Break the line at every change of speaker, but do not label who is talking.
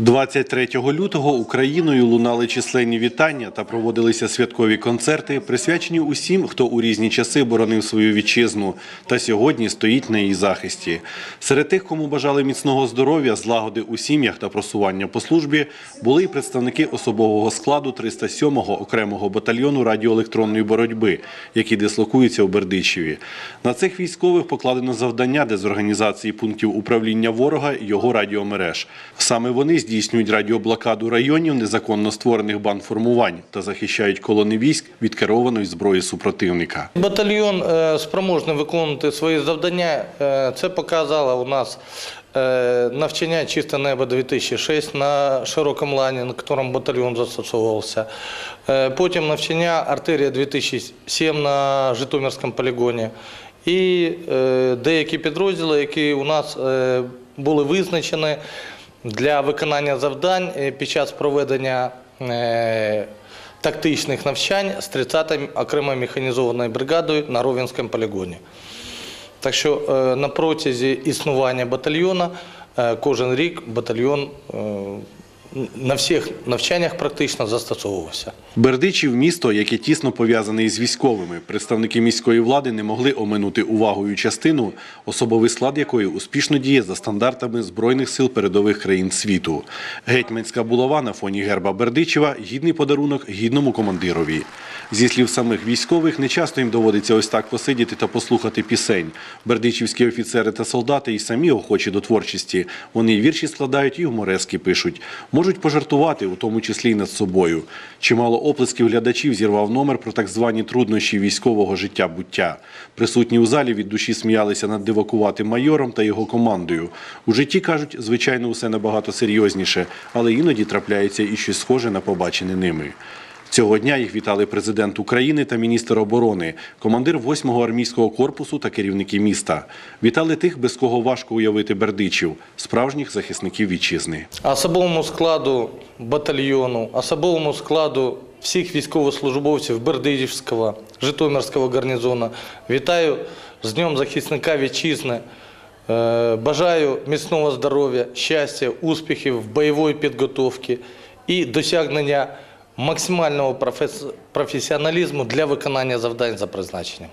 23 лютого Україною лунали численні вітання та проводилися святкові концерти, присвячені усім, хто у різні часи боронив свою вітчизну та сьогодні стоїть на її захисті. Серед тих, кому бажали міцного здоров'я, злагоди у сім'ях та просування по службі, були й представники особового складу 307-го окремого батальйону радіоелектронної боротьби, які дислокуються у Бердичеві. На цих військових покладено завдання дезорганізації пунктів управління ворога його радіомереж. Саме вони здійснюють радіоблокаду районів незаконно створених бандформувань та захищають колони військ від керованої зброї супротивника.
Батальйон е, спроможний виконувати свої завдання. Е, Це показало у нас е, навчання «Чисте небо 2006 на широкому лані, на якому батальйон застосовувався. Потім навчання «Артерія 2007 на Житомирському полігоні. І деякі підрозділи, які у нас були визначені для виконання завдань е, під час проведення е, тактичних навчань з 30-м окремою механізованою бригадою на Ровенському полігоні. Так що е, на протязі існування батальйону е, кожен рік батальйон на всіх навчаннях практично застосовувався.
Бердичів місто, яке тісно пов'язане із військовими. Представники міської влади не могли оминути увагою частину, особовий склад якої успішно діє за стандартами збройних сил передових країн світу. Гетьманська булава на фоні герба Бердичева гідний подарунок гідному командирові. Зі слів самих військових, не часто їм доводиться ось так посидіти та послухати пісень. Бердичівські офіцери та солдати і самі охочі до творчості. Вони вірші складають, і гуморески пишуть. Можуть пожартувати, у тому числі й над собою. Чимало оплесків глядачів зірвав номер про так звані труднощі військового життя буття. Присутні у залі від душі сміялися над дивакуватим майором та його командою. У житті кажуть, звичайно, усе набагато серйозніше, але іноді трапляється і щось схоже на побачене ними. Цього дня їх вітали президент України та міністр оборони, командир 8-го армійського корпусу та керівники міста. Вітали тих, без кого важко уявити бердичів, справжніх захисників вітчизни.
Особовому складу батальйону, особовому складу всіх військовослужбовців Бердичівського, Житомирського гарнізону вітаю з Днем захисника вітчизни. Е, Бажаю міцного здоров'я, щастя, успіхів в бойовій підготовці і досягнення максимального профес- професіоналізму для виконання завдань за призначенням.